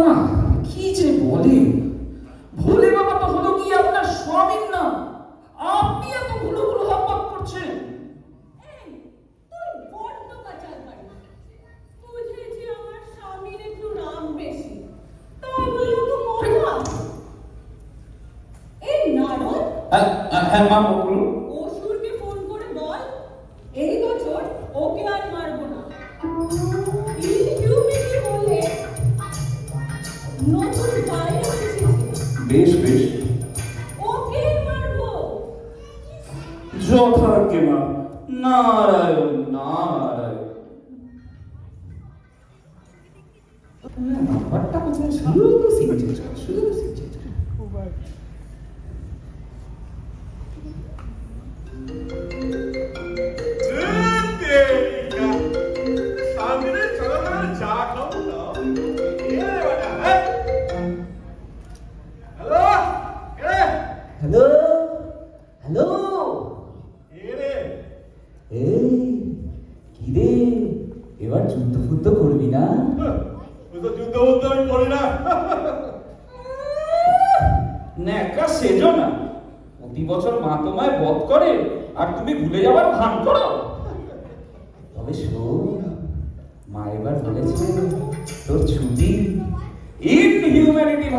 বাবা কি যে বলে? ভোলে বাবা তো হলো কি আপনার স্বামীর নাম? আপনি এত ভুলো ভুলো হাবভাব করছেন হ্যাঁ, হ্যাঁ হ্যাঁ মা বলুন।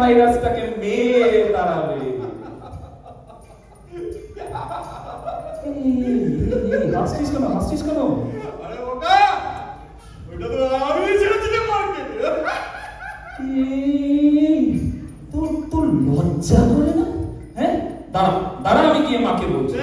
ভাইরাসটাকে মেরে তাড়াবে। হাসছিস কেন? হাসছিস কেন? আরে ওটা ওটা তো আমি ছেড়ে দিতে পারবে। তোর তোর লজ্জা করে না? হ্যাঁ? দাঁড়া দাঁড়া আমি গিয়ে মাকে বলছি।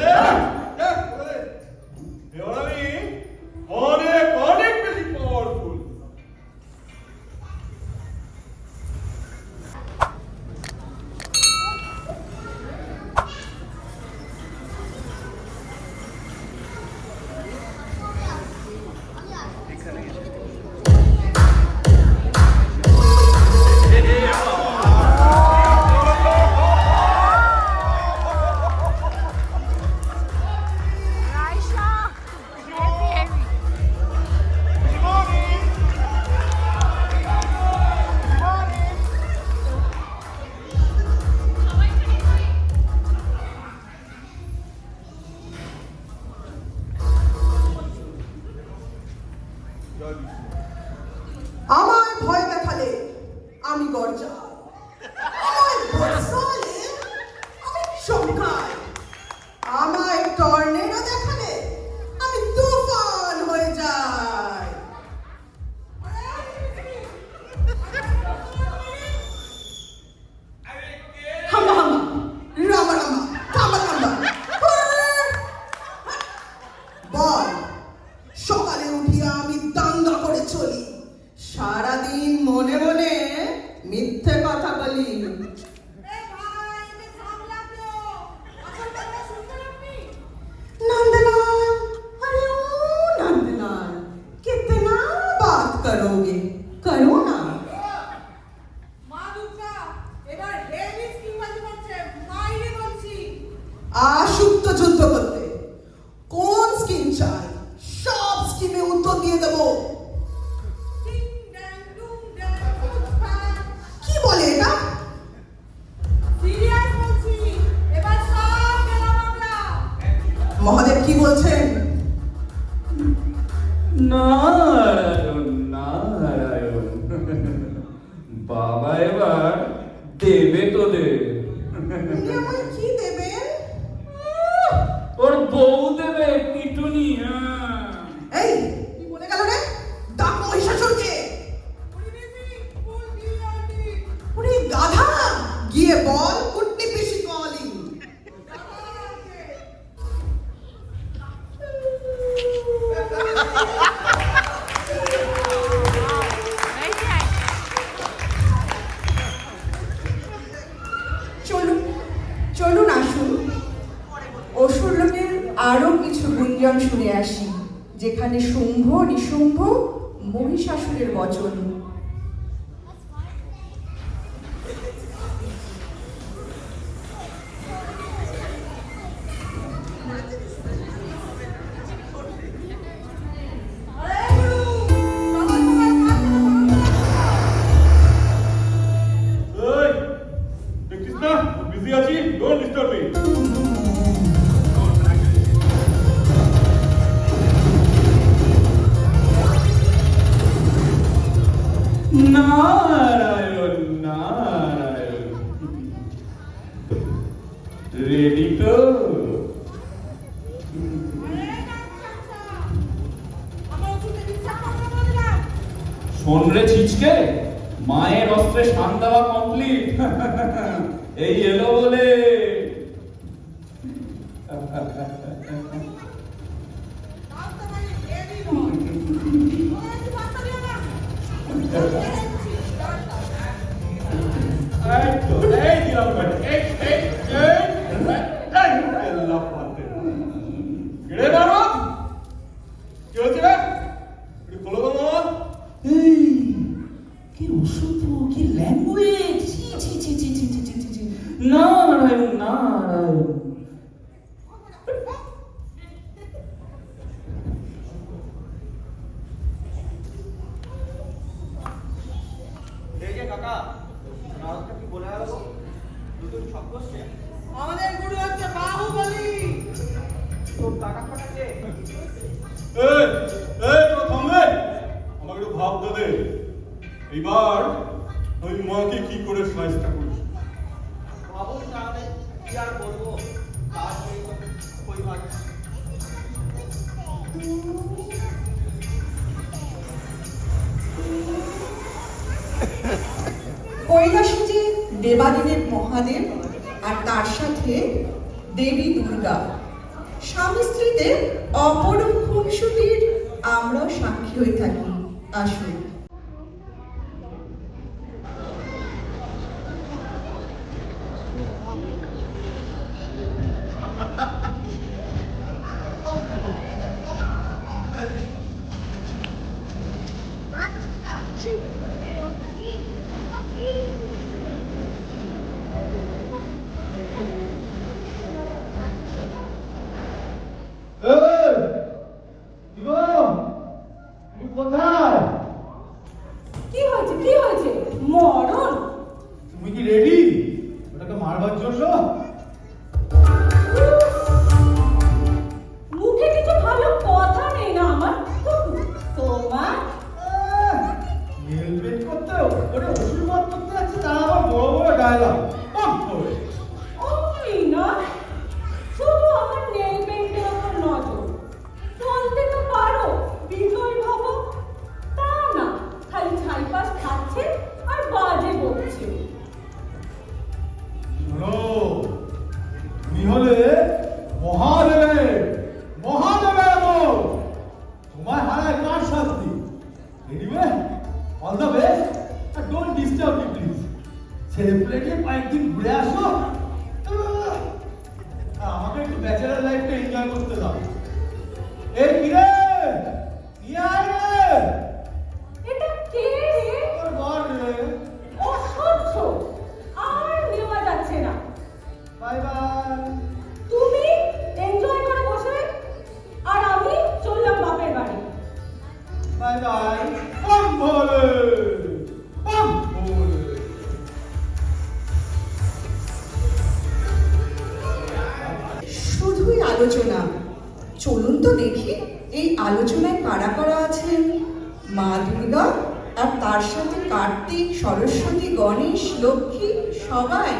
আসুক্ত যুদ্ধ করতে। আমাদের গুরু হচ্ছে বাহুবলী। তোর টাকা ফাটাকে এই এই প্রথমে আমাকে একটু ভাবতে দে এইবার ওই মাকে কি করে সাহায্য করিস? বাবু তাহলে কি আর বলব? তার ওই ওই ভাগ কৈলাসে যে দেবাদিদেব মহাদেব আর তার সাথে দেবী দুর্গা। স্বামী স্ত্রীদের অপরূপ খুনসুটির আমরাও সাক্ষী হয়ে থাকি। আসুন। কয়েকদিন ঘুরে আসো আমাকে একটু ব্যাচেলার লাইফটা এনজয় করতে দাও। এই কিরে? রে! দেখি এই আলোচনায় কারা কারা আছেন মা দুর্গা আর তার সাথে কার্তিক, সরস্বতী, গণেশ, লক্ষ্মী, সবাই।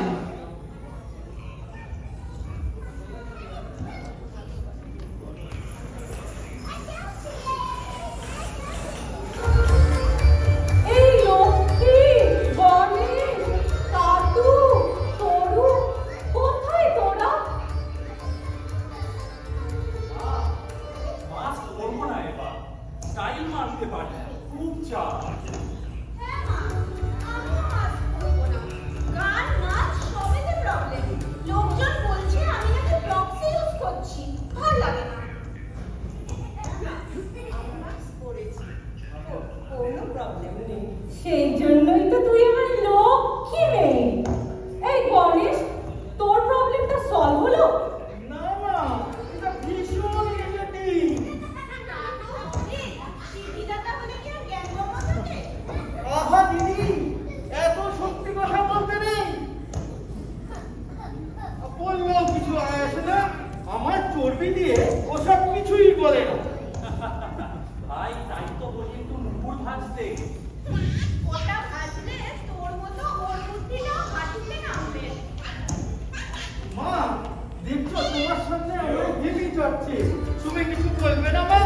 করছি তুমি কিছু বলবে না মা?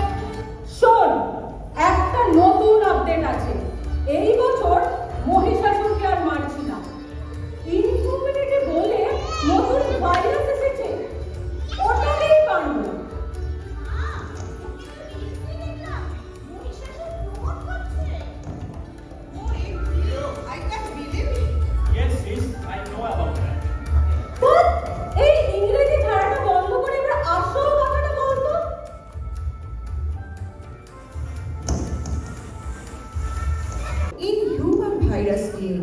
দিন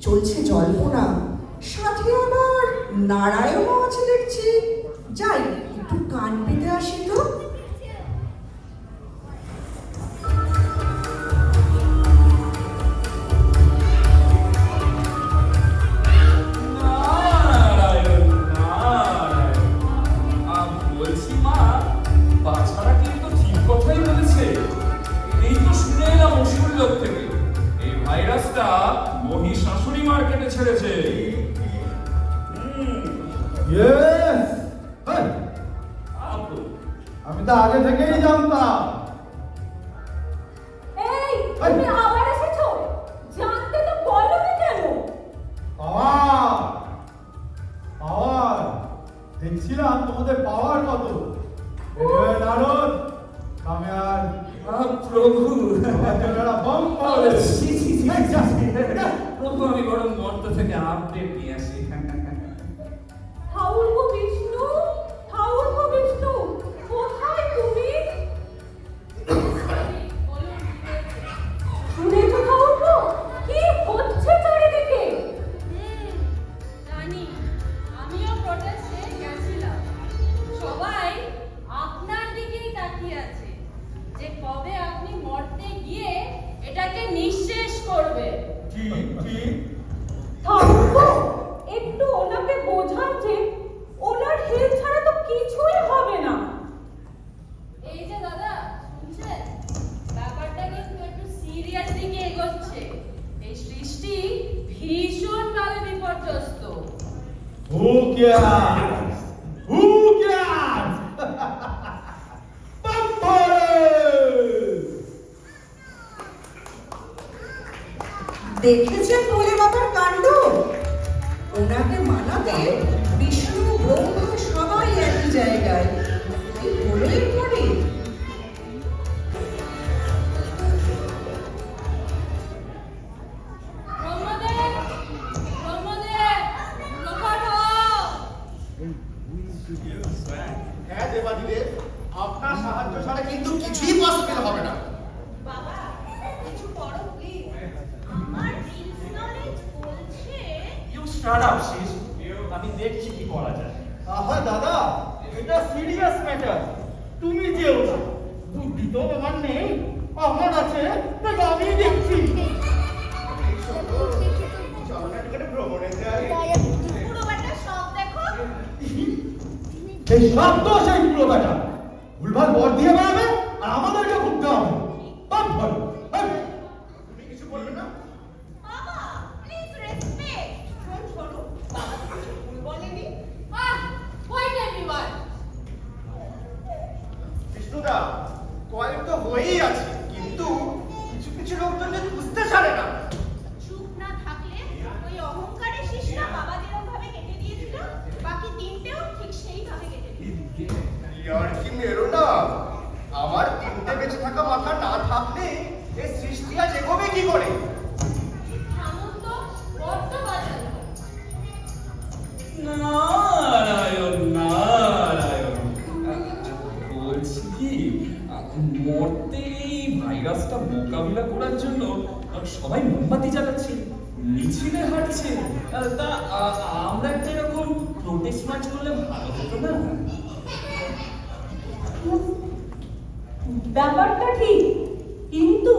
চলছে জল্পনা। সাথে আমার নারায়ণও আছে দেখছি। যাই একটু কান পেতে আসি তো। that আছে নাকি এই পুরো বেটা ভুলভাল বর দিয়ে বেড়াবে? এবার কি মেরো না? আমার তিনটে বেঁচে থাকা মাথা না থাকলে এই সৃষ্টি আজ এগোবে কি করে? মর্তে ভাইরাসটা মোকাবিলা করার জন্য সবাই মোমবাতি জ্বালাচ্ছে, মিছিলে হাঁটছে। তা আমরা একটা এরকম প্রোটেস্ট মার্চ করলে ভালো হতো না? ব্যাপারটা ঠিক কিন্তু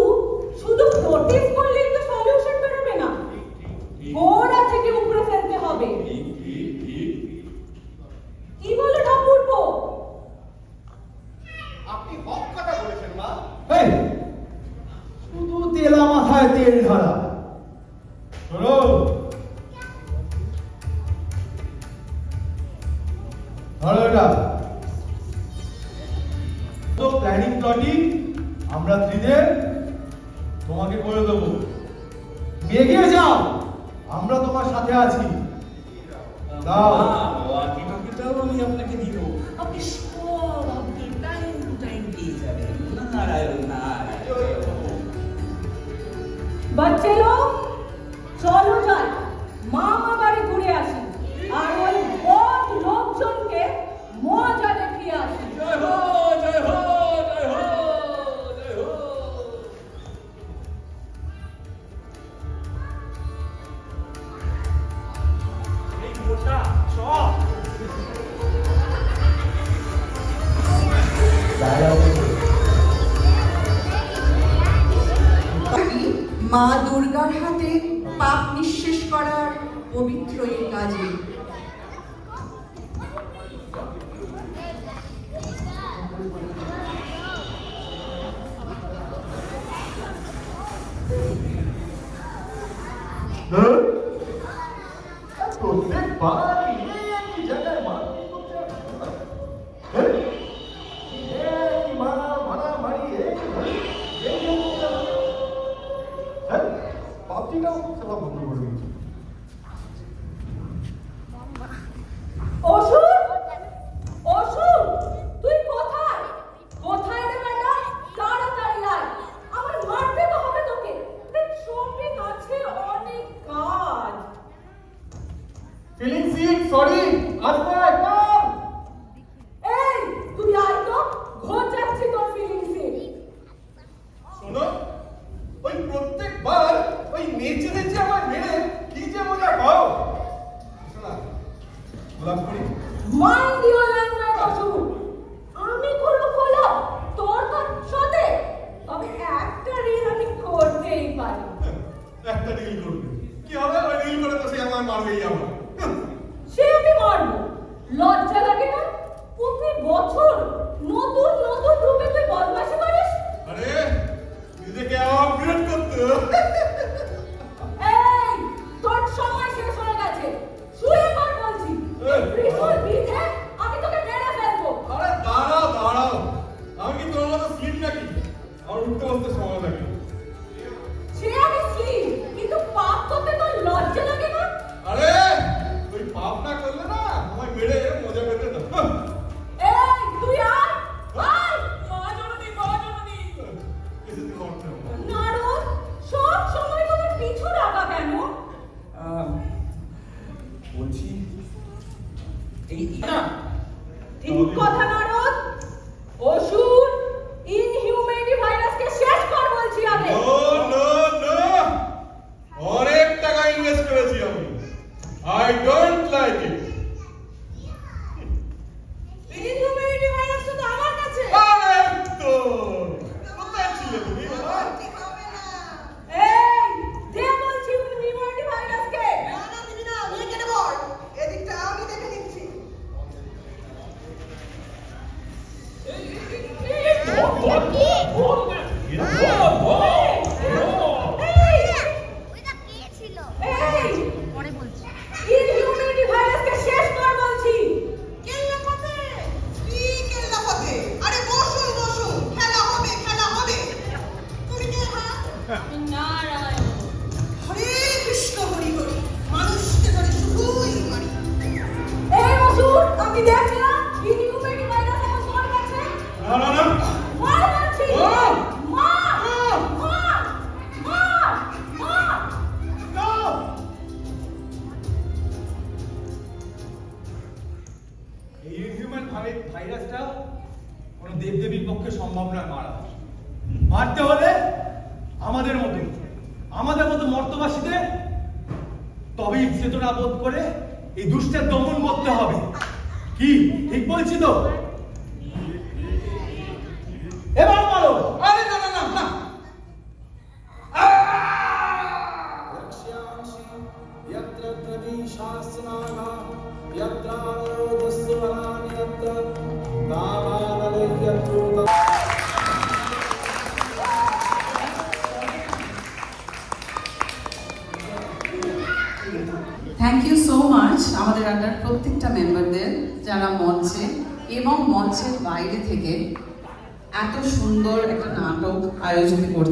बच्चे लोग চলো যাই। মামা বাড়ি ঘুরে আসি। আর ওই লোকজনকে মজা দেখিয়ে আসি। মা দুর্গার হাতে পাপ নিঃশেষ করার পবিত্র এই কাজে அதுபோல দাঁড়াও দাঁড়াও। আমি কি তোমার মতো স্লিম নাকি? আমার উঠতে বসতে সময় লাগে। তবেই চেতনা বোধ করে এই দুষ্টের দমন করতে হবে। কি? ঠিক বলছি তো? মঞ্চের বাইরে থেকে এত সুন্দর একটা নাটক আয়োজন করতে